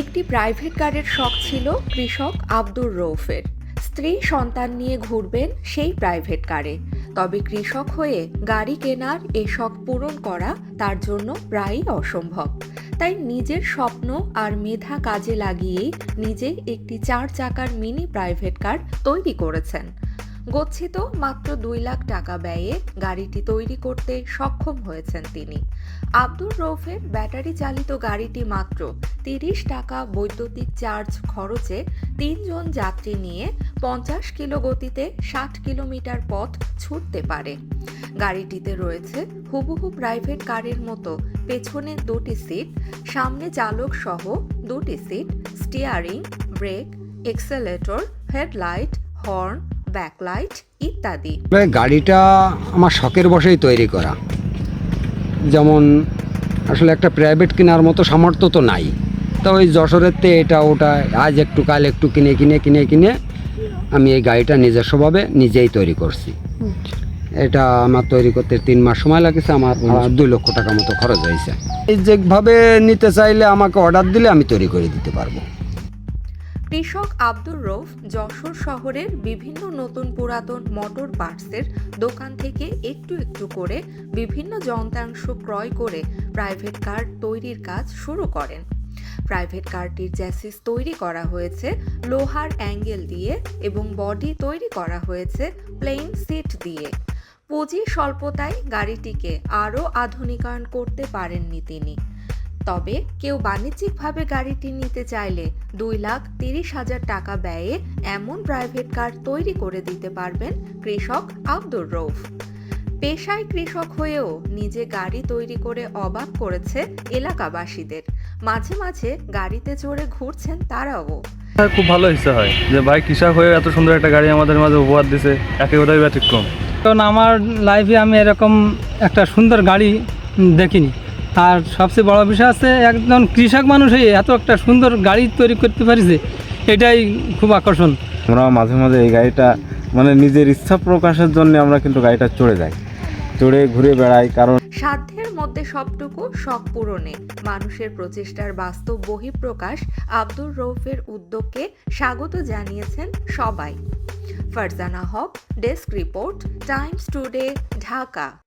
একটি প্রাইভেট কারের শখ ছিল কৃষক আব্দুর রৌফের। স্ত্রী সন্তান নিয়ে ঘুরবেন সেই প্রাইভেট কারে তবে কৃষক হয়ে গাড়ি কেনার এ শখ পূরণ করা তার জন্য প্রায়ই অসম্ভব। তাই নিজের স্বপ্ন আর মেধা কাজে লাগিয়েই নিজে একটি চার চাকার মিনি প্রাইভেট কার তৈরি করেছেন। গচ্ছিত মাত্র দুই লাখ টাকা ব্যয়ে গাড়িটি তৈরি করতে সক্ষম হয়েছেন তিনি। আব্দুর রৌফের ব্যাটারি চালিত গাড়িটি মাত্র তিরিশ টাকা বৈদ্যুতিক চার্জ খরচে তিনজন যাত্রী নিয়ে পঞ্চাশ কিলো গতিতে ষাট কিলোমিটার পথ ছুটতে পারে। গাড়িটিতে রয়েছে হুবহু প্রাইভেট কারের মতো পেছনে দুটি সিট, সামনে চালক সহ দুটি seat, steering, brake, accelerator, headlight, horn backlight ইত্যাদি। গাড়িটা আমার শখের বসেই তৈরি করা। যেমন আসলে একটা প্রাইভেট কেনার মতো সামর্থ্য তো নাই। তো ওই যশোরের তে এটা ওটা আজ একটু কাল একটু কিনে কিনে কিনে কিনে আমি এই গাড়িটা নিজস্বভাবে নিজেই তৈরি করছি। এটা আমার তৈরি করতে তিন মাস সময় লাগেছে, আমার দুই লক্ষ টাকা মতো খরচ হয়েছে। এই যেভাবে নিতে চাইলে আমাকে অর্ডার দিলে আমি তৈরি করে দিতে পারব। কৃষক আব্দুর রৌফ যশোর শহরের বিভিন্ন নতুন পুরাতন মোটর পার্টসের দোকান থেকে একটু একটু করে বিভিন্ন যন্ত্রাংশ ক্রয় করে প্রাইভেট কার তৈরির কাজ শুরু করেন। প্রাইভেট কারটির জ্যাসিস তৈরি করা হয়েছে, লোহার অ্যাঙ্গেল দিয়ে এবং বডি তৈরি করা হয়েছে প্লেন সিট দিয়ে। পুঁজি স্বল্পতায় গাড়িটিকে আরও আধুনিকায়ন করতে পারেননি তিনি। তবে কেউ বাণিজ্যিকভাবে গাড়িটি নিতে চাইলে দুই লাখ তিরিশ হাজার টাকা ব্যয়ে এমন প্রাইভেট কার তৈরি করে দিতে পারবেন কৃষক আব্দুর রৌফ পেশায় কৃষক হয়েও নিজে গাড়ি তৈরি করে অবাক করেছে এলাকাবাসীদের। মাঝে মাঝে গাড়িতে চড়ে ঘুরছেন তারাও। হ্যাঁ, খুব ভালো ইচ্ছা হয়। যে ভাই কৃষক হয়ে এত সুন্দর একটা গাড়ি আমাদের মাঝে উপহার দিছে একেবারেই ব্যতিক্রম। কারণ আমার লাইফে আমি এরকম একটা সুন্দর গাড়ি দেখিনি। আর সবচেয়ে বড় বিষয় আছে একজন কৃষক মানুষ হয়ে এত একটা সুন্দর গাড়ি তৈরি করতে পারিছে এটাই খুব আকর্ষণ। আমরা মাঝে মাঝে এই গাড়িটা মানে নিজের ইচ্ছা প্রকাশের জন্য আমরা কিন্তু গাড়িটা চড়ে যাই। চড়ে ঘুরে বেড়াই কারণ সাধ্যের মধ্যে সবটুকু শখ পূরণে। মানুষের প্রচেষ্টার বাস্তব বহিঃপ্রকাশ আব্দুর রৌফের উদ্যোগকে স্বাগত জানিয়েছেন সবাই। Farzana Haque desk report Times Today Dhaka.